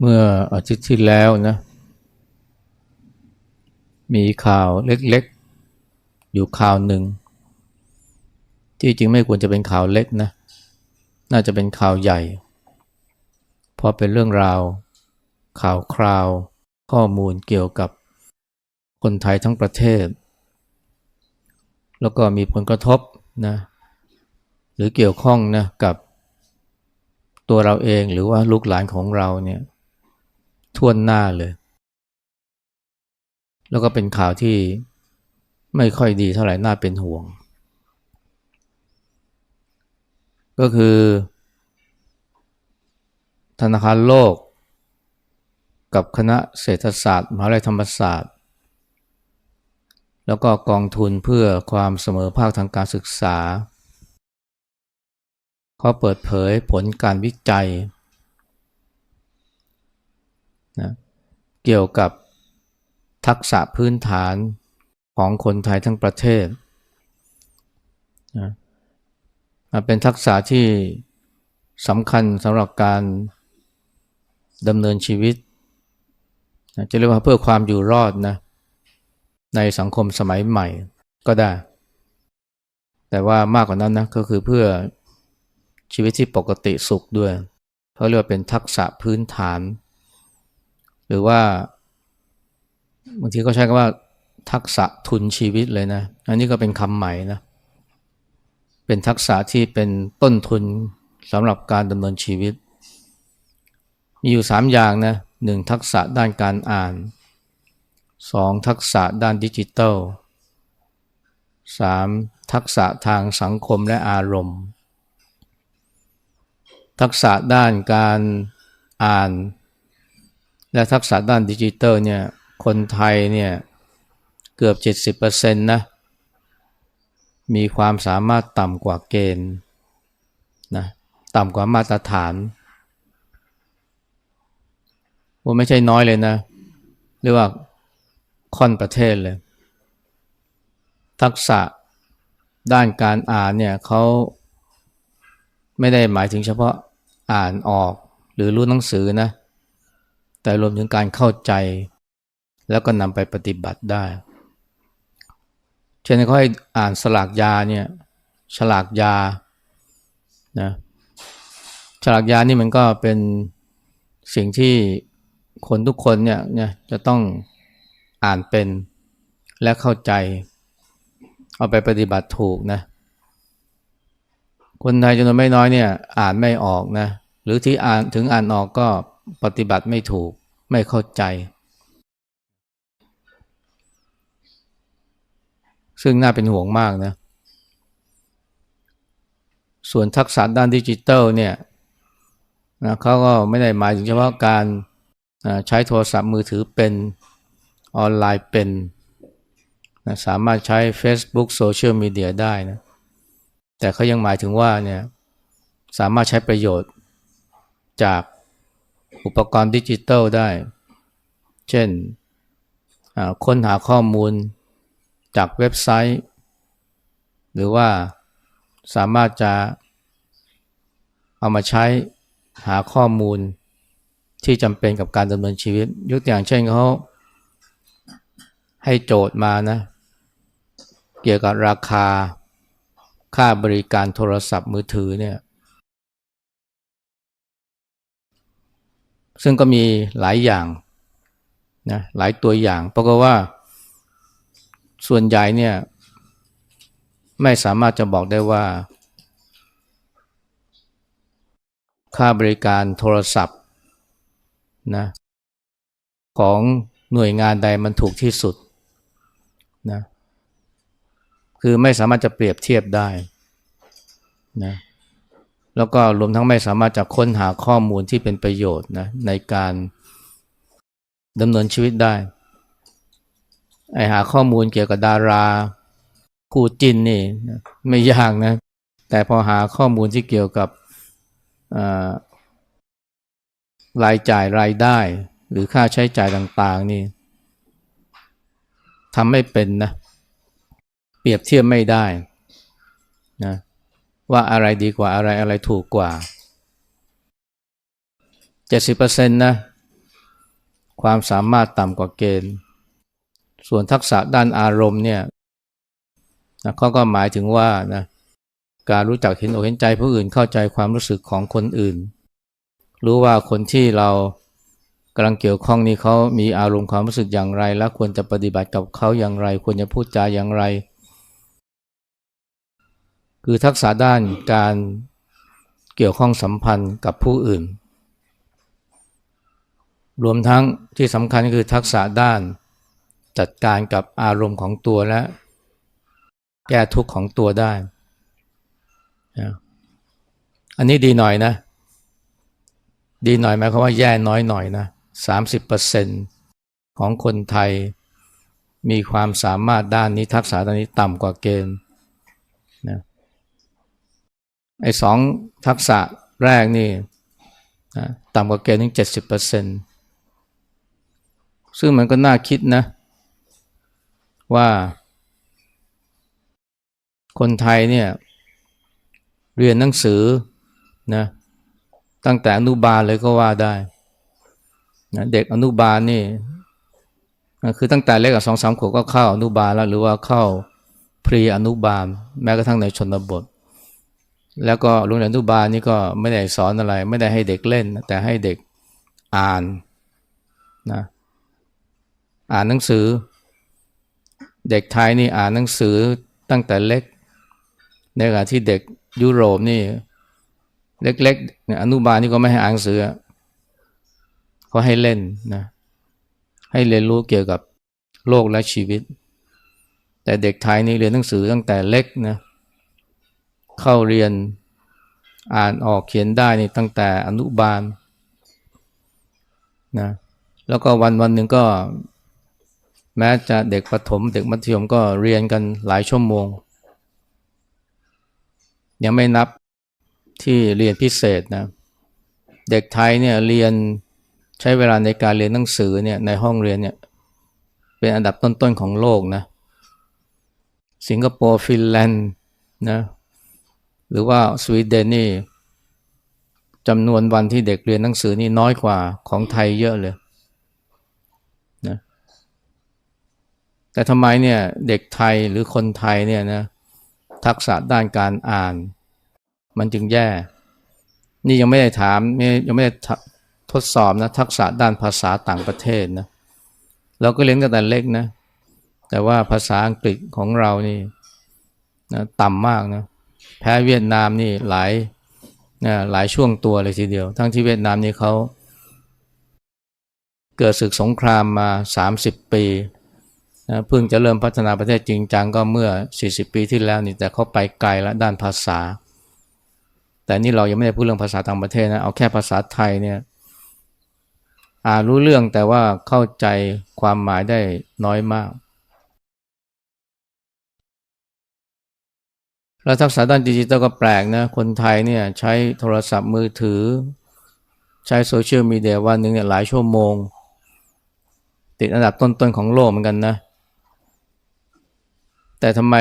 เมื่ออาทิตย์ที่แล้วนะ มีข่าวเล็กๆ อยู่ข่าวหนึ่ง ที่จริงไม่ควรจะเป็นข่าวเล็กนะ น่าจะเป็นข่าวใหญ่ เพราะเป็นเรื่องราว ข่าวคราว ข้อมูลเกี่ยวกับคนไทยทั้งประเทศ แล้วก็มีผลกระทบนะ หรือเกี่ยวข้องนะกับตัวเราเองหรือว่าลูกหลานของเราเนี่ย ท่วนหน้าเลย แล้วก็เป็นข่าวที่ไม่ค่อยดีเท่าไหร่น่าเป็นห่วง ก็คือ ธนาคารโลก กับคณะเศรษฐศาสตร์มหาวิทยาลัยธรรมศาสตร์ แล้วก็กองทุนเพื่อความเสมอภาคทางการศึกษาเขาเปิดเผยผลการวิจัยนะ เกี่ยวกับทักษะพื้นฐานของคนไทยทั้งประเทศนะเป็นทักษะที่สำคัญสำหรับการดำเนินชีวิตนะจะเรียกว่าเพื่อความอยู่รอดนะในสังคมสมัยใหม่ก็ได้ แต่ว่ามากกว่านั้นนะก็คือเพื่อชีวิตที่ปกติสุขด้วยเขาเรียกว่าเป็นทักษะพื้นฐาน หรือว่าบางทีก็ใช้คำว่าทักษะทุนชีวิตเลยนะ อันนี้ก็เป็นคำใหม่นะ เป็นทักษะที่เป็นต้นทุนสำหรับการดำเนินชีวิต มีอยู่สามอย่างนะหนึ่งทักษะด้านการอ่านสองทักษะด้านดิจิทัลสามทักษะทางสังคมและอารมณ์ ทักษะด้านการอ่าน และทักษะด้านดิจิตอลเนี่ยคนไทยเนี่ยเกือบ 70%นะมีความสามารถต่ำกว่าเกณฑ์นะต่ำกว่ามาตรฐานว่าไม่ใช่น้อยเลยนะเรียกว่าค่อนประเทศเลย ทักษะด้านการอ่านเนี่ยเขาไม่ได้หมายถึงเฉพาะอ่านออกหรือรู้หนังสือนะ แต่รวมถึงการเข้าใจ แล้วก็นำไปปฏิบัติได้ เช่นเขาให้อ่านสลากยาเนี่ยฉลากยานะฉลากยานี่มันก็เป็นสิ่งที่คนทุกคนเนี่ยเนี่ยจะต้องอ่านเป็นและเข้าใจ เอาไปปฏิบัติถูกนะคนไทยจำนวนไม่น้อยเนี่ยอ่านไม่ออกนะหรือที่อ่านถึงอ่านออกก็ ปฏิบัติไม่ถูกไม่เข้าใจ ซึ่งน่าเป็นห่วงมากนะ ส่วนทักษะด้านดิจิทัลเนี่ยนะเขาก็ไม่ได้หมายถึงเฉพาะการใช้โทรศัพท์มือถือเป็นออนไลน์เป็นนะสามารถใช้ Facebook โซเชียลมีเดียได้นะแต่เขายังหมายถึงว่าเนี่ยสามารถใช้ประโยชน์จาก อุปกรณ์ดิจิทัลได้ เช่นค้นหาข้อมูลจากเว็บไซต์ หรือว่าสามารถจะเอามาใช้หาข้อมูลที่จำเป็นกับการดำเนินชีวิต ยกตัวอย่างเช่นเขาให้โจทย์มานะเกี่ยวกับราคาค่าบริการโทรศัพท์มือถือเนี่ย ซึ่งก็มีหลายอย่างนะหลายตัวอย่าง เพราะว่าส่วนใหญ่เนี่ยไม่สามารถจะบอกได้ว่า ค่าบริการโทรศัพท์นะของหน่วยงานใดมันถูกที่สุดนะคือไม่สามารถจะเปรียบเทียบได้นะ แล้วก็รวมทั้งไม่สามารถจะค้นหาข้อมูลที่เป็นประโยชน์นะในการดำเนินชีวิตได้ ไอหาข้อมูลเกี่ยวกับดาราคู่จินนี่ไม่ยากนะ แต่พอหาข้อมูลที่เกี่ยวกับรายจ่ายรายได้ หรือค่าใช้จ่ายต่างๆนี่ทำไม่เป็นนะ เปรียบเทียบไม่ได้นะ ว่าอะไรดีกว่าอะไรอะไรถูกกว่า 70%นะความสามารถต่ำกว่าเกณฑ์ ส่วนทักษะด้านอารมณ์เนี่ยนะเขาก็หมายถึงว่านะการรู้จักเห็นอกเห็นใจผู้อื่นเข้าใจความรู้สึกของคนอื่น รู้ว่าคนที่เรากำลังเกี่ยวข้องนี้เขามีอารมณ์ความรู้สึกอย่างไร และควรจะปฏิบัติกับเขาอย่างไร ควรจะพูดจาอย่างไร คือทักษะด้านการเกี่ยวข้องสัมพันธ์กับผู้อื่น รวมทั้งที่สำคัญคือทักษะด้านจัดการกับอารมณ์ของตัวและ แก้ทุกข์ของตัวได้ อันนี้ดีหน่อยนะ ดีหน่อยหมายความว่าแย่น้อยหน่อยนะสามสิบเปอร์เซ็นของคนไทยมีความสามารถด้านนี้ทักษะด้านนี้ต่ำกว่าเกณฑ์ ไอ้สองทักษะแรกนี่นะต่ำกว่าเกณฑ์ถึงเจ็ดสิบเปอร์เซ็นซึ่งมันก็น่าคิดนะ ว่าคนไทยเนี่ย เรียนหนังสือนะตั้งแต่อนุบาลเลยก็ว่าได้นะเด็กอนุบาลนี่คือตั้งแต่เล็กกับสองสามขวบก็เข้าอนุบาลแล้ว หรือว่าเข้าพรีอนุบาล แม้กระทั่งในชนบท แล้วก็โรงเรียนอนุบาลนี่ก็ไม่ได้สอนอะไร ไม่ได้ให้เด็กเล่น แต่ให้เด็กอ่านนะอ่านหนังสือ เด็กไทยนี่อ่านหนังสือตั้งแต่เล็ก ในขณะที่เด็กยุโรปนี่ เล็กๆอนุบาลนี่ก็ไม่ให้อ่านหนังสือเขาให้เล่นนะให้เรียนรู้เกี่ยวกับโลกและชีวิต แต่เด็กไทยนี่เรียนหนังสือตั้งแต่เล็กนะ เข้าเรียนอ่านออกเขียนได้นี่ตั้งแต่อนุบาลนะแล้วก็วันวันหนึ่งก็ แม้จะเด็กประถม เด็กมัธยมก็เรียนกันหลายชั่วโมง ยังไม่นับที่เรียนพิเศษนะเด็กไทยเนี่ยเรียนใช้เวลาในการเรียนหนังสือเนี่ยในห้องเรียนเนี่ยเป็นอันดับต้นๆของโลกนะสิงคโปร์ฟินแลนด์นะ หรือว่าสวีเดนนี่จำนวนวันที่เด็กเรียนหนังสือนี่น้อยกว่าของไทยเยอะเลยนะแต่ทำไมเนี่ยเด็กไทยหรือคนไทยเนี่ยนะทักษะด้านการอ่าน มันจึงแย่ นี่ยังไม่ได้ถามยังไม่ได้ทดสอบนะทักษะด้านภาษาต่างประเทศนะเราก็เรียนกันแต่เล็กนะแต่ว่าภาษาอังกฤษของเรานี่นะต่ำมากนะ แพ้เวียดนามนี่หลายนะหลายช่วงตัวเลยทีเดียว ทั้งที่เวียดนามนี่เขาเกิดศึกสงครามมา 30 ปีนะเพิ่งจะเริ่มพัฒนาประเทศจริงจังก็เมื่อ 40 ปีที่แล้วนี่แต่เขาไปไกลแล้วด้านภาษา แต่นี่เรายังไม่ได้พูดเรื่องภาษาต่างประเทศนะเอาแค่ภาษาไทยเนี่ยอ่านรู้เรื่องแต่ว่าเข้าใจความหมายได้น้อยมาก แล้วทักษะด้านดิจิตอลก็แปลกนะ คนไทยเนี่ยใช้โทรศัพท์มือถือ ใช้โซเชียลมีเดียวันหนึ่งเนี่ยหลายชั่วโมง ติดอันดับต้นๆของโลกเหมือนกันนะ แต่ทำไม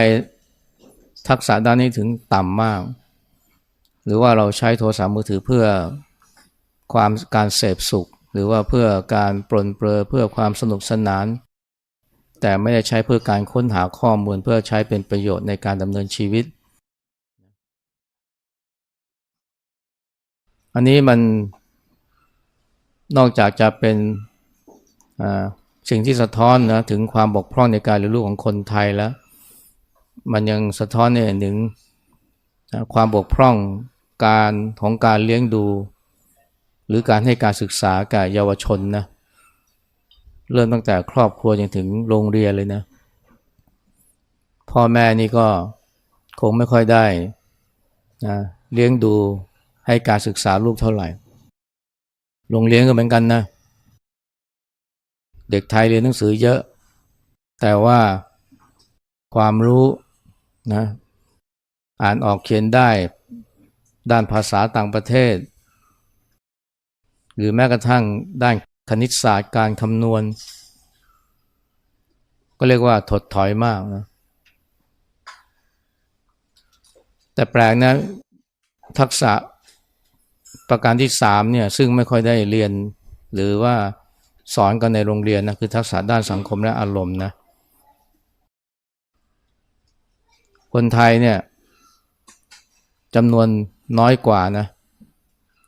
ทักษะด้านนี้ถึงต่ำมาก หรือว่าเราใช้โทรศัพท์มือถือเพื่อความการเสพสุข หรือว่าเพื่อการปลนเปลือเพื่อความสนุกสนาน แต่ไม่ได้ใช้เพื่อการค้นหาข้อมูลเพื่อใช้เป็นประโยชน์ในการดำเนินชีวิต อันนี้มันนอกจากจะเป็นสิ่งที่สะท้อนนะถึงความบกพร่องในการเรียนรู้ของคนไทยแล้ว มันยังสะท้อนในถึงความบกพร่องการของการเลี้ยงดู หรือการให้การศึกษากับเยาวชนนะเริ่มตั้งแต่ครอบครัวจนถึงโรงเรียนเลยนะพ่อแม่นี่ก็คงไม่ค่อยได้นะเลี้ยงดู ให้การศึกษาลูกเท่าไหร่ โรงเรียนก็เหมือนกันนะ เด็กไทยเรียนหนังสือเยอะ แต่ว่าความรู้นะอ่านออกเขียนได้ด้านภาษาต่างประเทศ หรือแม้กระทั่งด้านคณิตศาสตร์การคำนวณ ก็เรียกว่าถดถอยมากนะแต่แปลกนะทักษะ ประการที่สามเนี่ยซึ่งไม่ค่อยได้เรียน หรือว่าสอนกันในโรงเรียนนะคือทักษะด้านสังคมและอารมณ์นะคนไทยเนี่ยจำนวนน้อยกว่านะ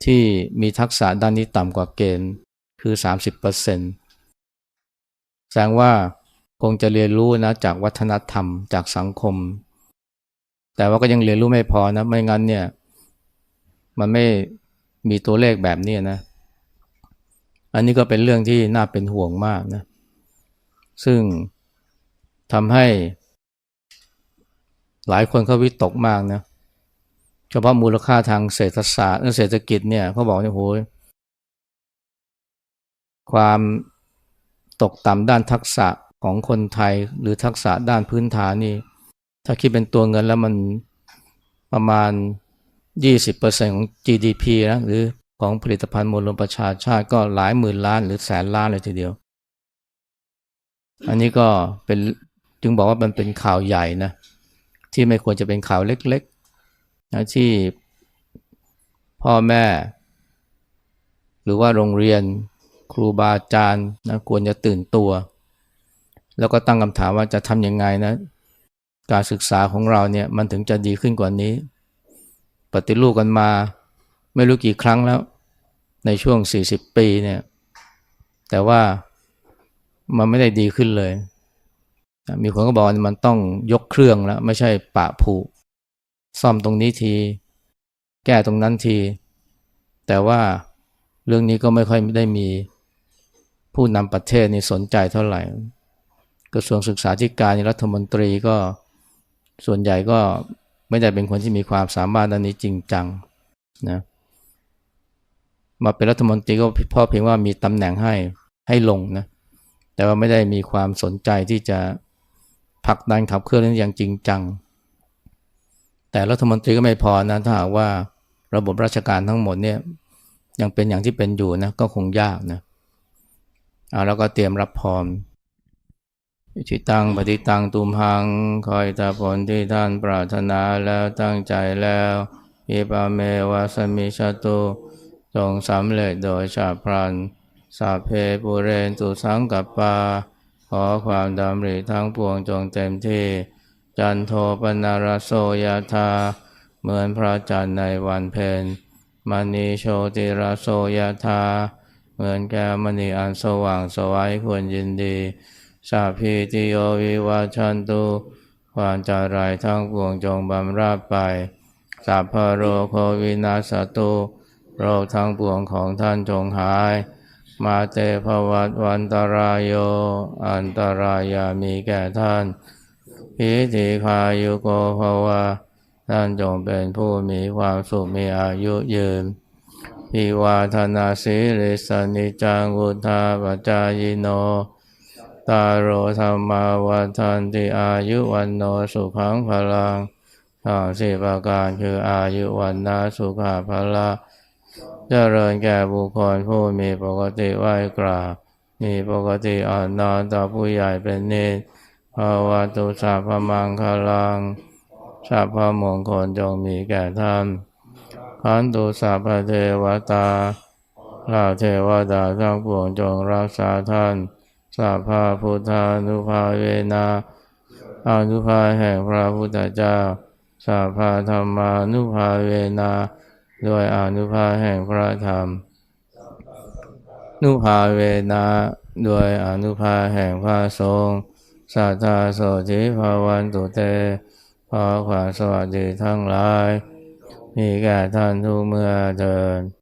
ที่มีทักษะด้านนี้ต่ำกว่าเกณฑ์คือ 30%แสดงว่าคงจะเรียนรู้นะจากวัฒนธรรมจากสังคม แต่ว่าก็ยังเรียนรู้ไม่พอนะไม่งั้นเนี่ยมันไม่ มีตัวเลขแบบนี้นะ อันนี้ก็เป็นเรื่องที่น่าเป็นห่วงมากนะ ซึ่งทำให้ หลายคนเขาวิตกมากนะเฉพาะมูลค่าทางเศรษฐศาสตร์เศรษฐกิจเนี่ยเขาบอกว่าโอ้ยความตกต่ำด้านทักษะของคนไทยหรือทักษะด้านพื้นฐานนี่ ถ้าคิดเป็นตัวเงินแล้วมันประมาณ 20%ของ GDP นะหรือของผลิตภัณฑ์มวลรวมประชาชาติก็หลายหมื่นล้านหรือแสนล้านเลยทีเดียว อันนี้ก็เป็นจึงบอกว่ามันเป็นข่าวใหญ่นะที่ไม่ควรจะเป็นข่าวเล็กๆนะที่พ่อแม่ หรือว่าโรงเรียนครูบาอาจารย์นะควรจะตื่นตัว แล้วก็ตั้งคำถามว่าจะทำยังไงนะ การศึกษาของเราเนี่ยมันถึงจะดีขึ้นกว่านี้ ปฏิรูปกันมา ไม่รู้กี่ครั้งแล้ว ในช่วง 40 ปีเนี่ย แต่ว่ามันไม่ได้ดีขึ้นเลย มีคนก็บอกว่ามันต้องยกเครื่องแล้ว ไม่ใช่ปะผุซ่อมตรงนี้ที แก้ตรงนั้นที แต่ว่าเรื่องนี้ก็ไม่ค่อยได้มีผู้นำประเทศนี่สนใจเท่าไหร่ กระทรวงศึกษาธิการรัฐมนตรีก็ส่วนใหญ่ก็ ไม่ได้เป็นคนที่มีความสามารถด้านนี้จริงจังนะมาเป็นรัฐมนตรีก็พราะเพียงว่ามีตำแหน่งให้ให้ลงนะแต่ว่าไม่ได้มีความสนใจที่จะผลักดันขับเคลื่อนอย่างจริงจัง แต่รัฐมนตรีก็ไม่พอนะถ้าหากว่าระบบราชการทั้งหมดเนี่ยยังเป็นอย่างที่เป็นอยู่นะก็คงยากนะเอาแล้วก็เตรียมรับพร้อม ชิตังปฏิตังตุมหัง คอยตาผลที่ท่านปรารถนาแล้วตั้งใจแล้วอิปาเมวาสมิชาตุจงสำเร็จโดยชาพรันสาเพปุเรนตุสังกัปปา ขอความดำริทั้งปวงจงเต็มที่ จันโทปนารโสยธาเหมือนพระจันทร์ในวันเพ็ญมณีโชติรโสยธาเหมือนแก้วมณีอันสว่างสวัยควรยินดี สาพีติโยวิวัชันตุความจารายทั้งปวงจงบำราบไปสัพพโรโควินาสตุโรคทั้งปวงของท่านจงหาย มาเตภวัตวันตรายโย อันตรายามีแก่ท่านพิธีคายุโกภวะท่านจงเป็นผู้มีความสุขมีอายุยืนพิวาธนาสิริสนิจังอุทาปจายโน ตาโรธรรมาวันทันติอายุวันโนสุขังพลังทั้งสี่ประการคืออายุวันนาสุขาพละเจริญแก่บุคคลผู้มีปกติไหวกราบ มีปกติอ่อนนอนต่อผู้ใหญ่เป็นนิสภาวะตุสัพพมังคลังสัพพมงคลจงมีแก่ท่านขันตุสัพพเทวตาลาเทวดาทั้งปวงจงรักษาท่าน สัพพะพุทธานุภาเวนะอนุภาแห่งพระพุทธเจ้าสัพพะธรรมานุภาเวนะด้วยอนุภาแห่งพระธรรม นุภาเวนะด้วยอนุภาแห่งพระสงฆ์สัทธาโสธิภาวันตุเตขอความสวัสดีทั้งหลาย มีแก่ท่านทุกเมื่อเดิน